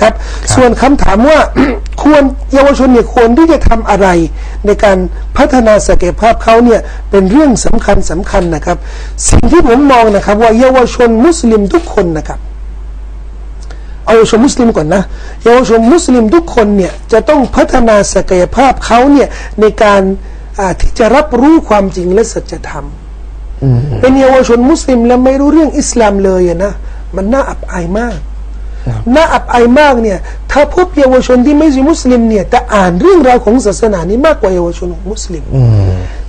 ครับ ส่วนคำถามว่า ควรเยาวชนเนี่ยควรที่จะทำอะไร ในการพัฒนาศักยภาพเขาเนี่ยเป็นเรื่องสำคัญสำคัญนะครับ สิ่งที่ผมมองนะครับ ว่าเยาวชนมุสลิมทุกคนนะครับเอาเยาวชนมุสลิมก่อนนะเยาวชนมุสลิมทุกคนเนี่ยจะต้องพัฒนาศักยภาพเขาเนี่ยในการอ่าที่จะรับรู้ความจริงและสัจธรรมเป็นเยาวชนมุสลิมแล้วไม่รู้เรื่องอิสลามเลยอะนะ มันน่าอับอายมาก น่าอับอายมากเนี่ย ถ้าพบเยาวชนที่ไม่ใช่มุสลิมเนี่ยจะอ่านเรื่องราวของศาสนานี้มากกว่าเยาวชนของมุสลิม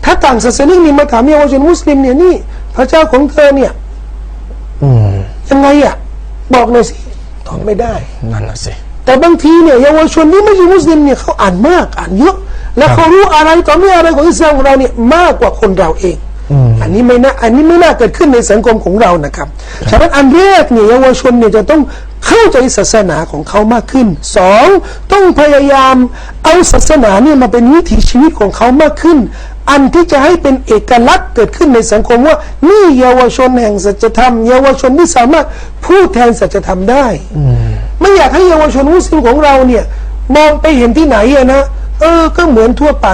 ถ้าต่างศาสนานี่มาถามเยาวชนมุสลิมเนี่ยนี่ พระเจ้าของเธอเนี่ยอืมยังไงอะบอกหน่อยสิตอบไม่ได้นั่นน่ะสิแต่บางทีเนี่ยเยาวชนที่ไม่ใช่มุสลิมเนี่ยเขาอ่านมากอ่านเยอะและเขารู้อะไรต่อไม่อะไรของอิสลามของเราเนี่ยมากกว่าคนเราเองอันนี้ไม่น่าอันนี้ไม่น่าเกิดขึ้นในสังคมของเรานะครับฉะนั้นอันแรกเนี่ยเยาวชนเนี่ยจะต้อง เข้าใจศาสนาของเขามากขึ้นสองต้องพยายามเอาศาสนาเนี่ยมาเป็นวิถีชีวิตของเขามากขึ้น อันที่จะให้เป็นเอกลักษณ์เกิดขึ้นในสังคมว่า นี่เยาวชนแห่งสัจธรรม เยาวชนที่สามารถพูดแทนสัจธรรมได้ไม่อยากให้เยาวชนมุสลิมของเราเนี่ยมองไปเห็นที่ไหนอะนะเออก็เหมือนทั่วไป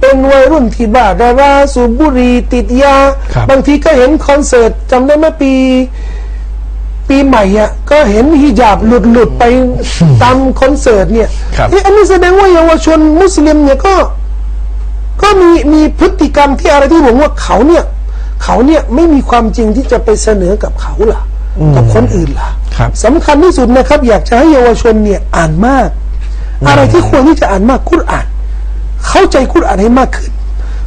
เป็นวัยรุ่นที่บ้าดาราสูบบุหรี่ติดยาครับบางทีก็เห็นคอนเสิร์ตจำได้ไหมปี ปีใหม่อะก็เห็นฮิญาบหลุดหลุดๆไปตามคอนเสิร์ตเนี่ยครับ เอ๊ะอันนี้แสดงว่าเยาวชนมุสลิมเนี่ยก็ ก็มีมีพฤติกรรมที่อะไรที่ผมว่าเขาเนี่ย เขาเนี่ยไม่มีความจริงที่จะไปเสนอกับเขาล่ะกับคนอื่นล่ะครับ สำคัญที่สุดนะครับ อยากจะให้เยาวชนเนี่ยอ่านมาก อะไรที่ควรที่จะอ่านมากกุรอาน เข้าใจกุรอานให้มากขึ้น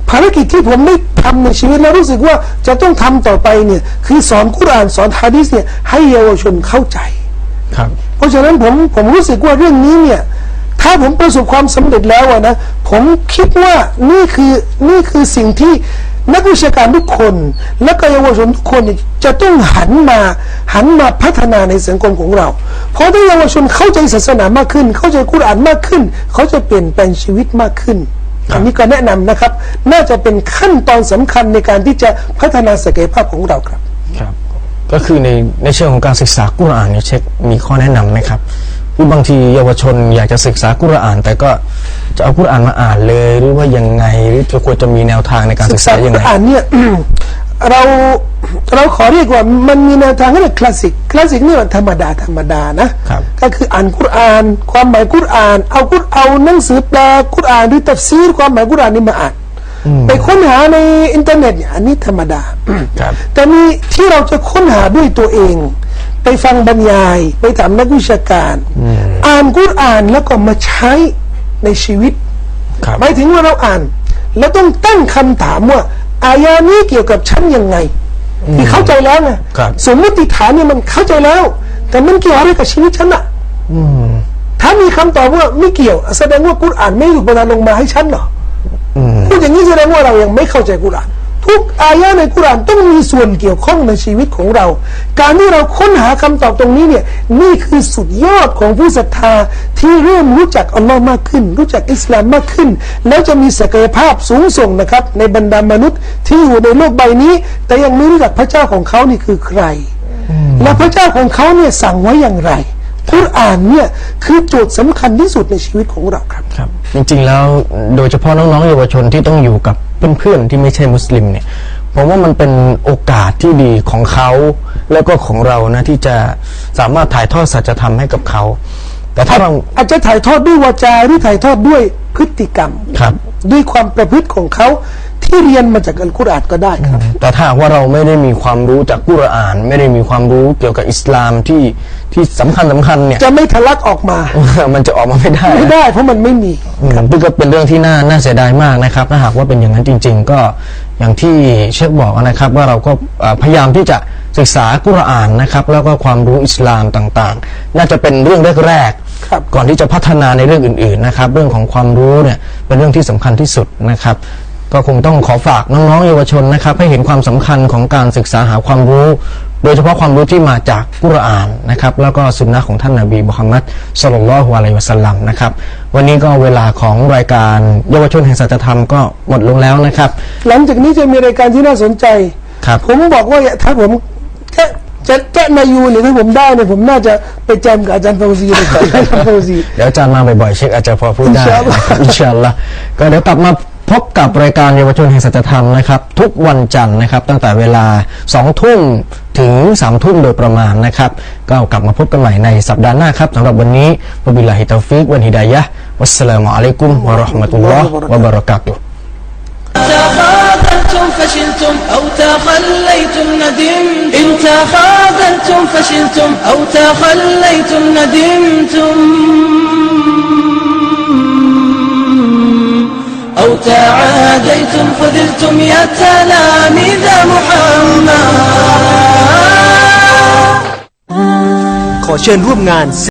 ภารกิจที่ผมได้ทำในชีวิตแล้วรู้สึกว่าจะต้องทำต่อไปเนี่ยคือสอนกุรอานสอนฮะดีษเนี่ยให้เยาวชนเข้าใจครับ เพราะฉะนั้นผมผมรู้สึกว่าเรื่องนี้เนี่ยถ้าผมประสบความสำเร็จแล้วอะนะผมคิดว่านี่คือนี่คือสิ่งที่นักวิชาการทุกคน และก็เยาวชนทุกคนเนี่ยจะต้องหันมาหันมาพัฒนาในสังคมของเรา เพราะถ้าเยาวชนเข้าใจศาสนามากขึ้น เข้าใจกุรอานมากขึ้น เขาจะเปลี่ยนแปลงชีวิตมากขึ้น อันนี้ก็แนะนำนะครับ น่าจะเป็นขั้นตอนสำคัญในการที่จะพัฒนาศักยภาพของเราครับ ครับ ก็คือในในเชิงของการศึกษากุรอานเนี่ยเช็คมีข้อแนะนำไหมครับคือบางทีเยาวชนอยากจะศึกษากุรอาน แต่ก็จะเอากุรอานมาอ่านเลยหรือว่ายังไงหรือจะควรจะมีแนวทางในการศึศึกกษาษากุยังรไงอานเนี่ยเรา เราขอเรียกว่ามันมีแนวทางที่เรียกคลาสสิกคลาสสิกนี่มันธรรมดาธรรมดานะครับก็คืออ่านกุรอาน ความหมายกุรอาน เอากุรเอาหนังสือแปลกุรอานหรือตัฟซีรความหมายกุรอานนี่มาอ่านไปค้นหาในอินเทอร์เน็ตเนี่ยอันนี้ธรรมดาครับแต่มีที่เราจะค้นหาด้วยตัวเอง ไปฟังบรรยาย ไปถามนักวิชาการ อ่านกุรอานแล้วก็มาใช้ในชีวิตครับหมายถึงว่าเราอ่าน แล้วต้องตั้งคำถามว่าอายานี้เกี่ยวกับฉันยังไง ที่เข้าใจแล้วไงครับสมมติฐานเนี่ยมันเข้าใจแล้ว แต่มันเกี่ยวอะไรกับชีวิตฉันอะถ้ามีคำตอบว่าไม่เกี่ยว แสดงว่ากุรอานไม่ถูกประทานลงมาให้ฉันเหรออพูดอย่างนี้แสดงว่าเรายังไม่เข้าใจกุรอาน ทุกอายะในกุรานต้องมีส่วนเกี่ยวข้องในชีวิตของเรา การที่เราค้นหาคำตอบตรงนี้เนี่ยนี่คือสุดยอดของผู้ศรัทธาที่เริ่มรู้จักอัลลอฮ์มากขึ้น รู้จักอิสลามมากขึ้น แล้วจะมีศักยภาพสูงส่งนะครับ ในบรรดามนุษย์ที่อยู่ในโลกใบนี้ แต่ยังไม่รู้จักพระเจ้าของเขานี่คือใคร และพระเจ้าของเขาเนี่ยสั่งไว้อย่างไร กุรอานเนี่ยคือโจทย์สำคัญที่สุดในชีวิตของเราครับ ครับจริงๆแล้วโดยเฉพาะน้องๆเยาวชนที่ต้องอยู่กับเพื่อนๆที่ไม่ใช่มุสลิมเนี่ยผมว่ามันเป็นโอกาสที่ดีของเขาแล้วก็ของเรานะที่จะสามารถถ่ายทอดสัจธรรมให้กับเขา แต่ถ้าเราอาจจะถ่ายทอดด้วยวาจาหรือถ่ายทอดด้วยพฤติกรรม ครับ ด้วยความประพฤติของเขา ที่เรียนมาจากอัลกุรอานก็ได้ครับ แต่ถ้าหากว่าเราไม่ได้มีความรู้จากกุรอาน ไม่ได้มีความรู้เกี่ยวกับอิสลามที่ที่สำคัญสำคัญเนี่ย จะไม่ทะลักออกมา มันจะออกมาไม่ได้ ไม่ได้ เพราะมันไม่มีอืมซึ่งก็เป็นเรื่องที่น่าน่าเสียดายมากนะครับ ถ้าหากว่าเป็นอย่างนั้นจริง ๆ ก็อย่างที่เชคบอกนะครับ ว่าเราก็เอ่อพยายามที่จะศึกษากุรอานนะครับ แล้วก็ความรู้อิสลามต่างๆ น่าจะเป็นเรื่องแรกครับๆก่อนที่จะพัฒนาในเรื่องอื่นๆนะครับ เรื่องของความรู้เนี่ยเป็นเรื่องที่สำคัญที่สุดนะครับ ก็คงต้องขอฝากน้องๆเยาวชนนะครับ ให้เห็นความสำคัญของการศึกษาหาความรู้ โดยเฉพาะความรู้ที่มาจากกุรอานนะครับ แล้วก็สุนนะของท่านนบีมุฮัมมัดสลลัลลอฮุอะลัยฮิวะสัลลัมนะครับ วันนี้ก็เวลาของรายการเยาวชนแห่งสัจธรรมก็หมดลงแล้วนะครับ หลังจากนี้จะมีรายการที่น่าสนใจครับผมบอกว่าถ้าผมแค่จะแกะนายูเนี่ยถ้าผมได้เนี่ยผมน่าจะไปแจมกับอาจารย์ฟาวซีเลยครับอาจารย์ฟาวซีเดี๋ยวอาจารย์มาบ่อยๆเช็คอาจจะพอพูดได้อินชาอัลลอฮ์นะครับอินชาอัลลอฮ์ก็เดี๋ยวกลับมา พบกับรายการเยาวชนแห่งสัจธรรมนะครับ ทุกวันจันทร์นะครับ ตั้งแต่เวลา2ทุ่มถึง3ทุ่มโดยประมาณนะครับ ก็กลับมาพบกันใหม่ในสัปดาห์หน้าครับสำหรับวันนี้วะบิลลาฮิตาฟิกวันฮิดายะฮ์วัสสลามุอะลัยกุมวะเราะห์มะตุลลอฮ์วะบะเราะกาตุฮ์ تخاذلتم فشلتم أو تخليتم ندمتم إن تخاذلتم فشلتم أو تخليتم ندمتم أو تعاديتم خذلتم يا تلاميذ محمد ขอเชิญร่วมงาน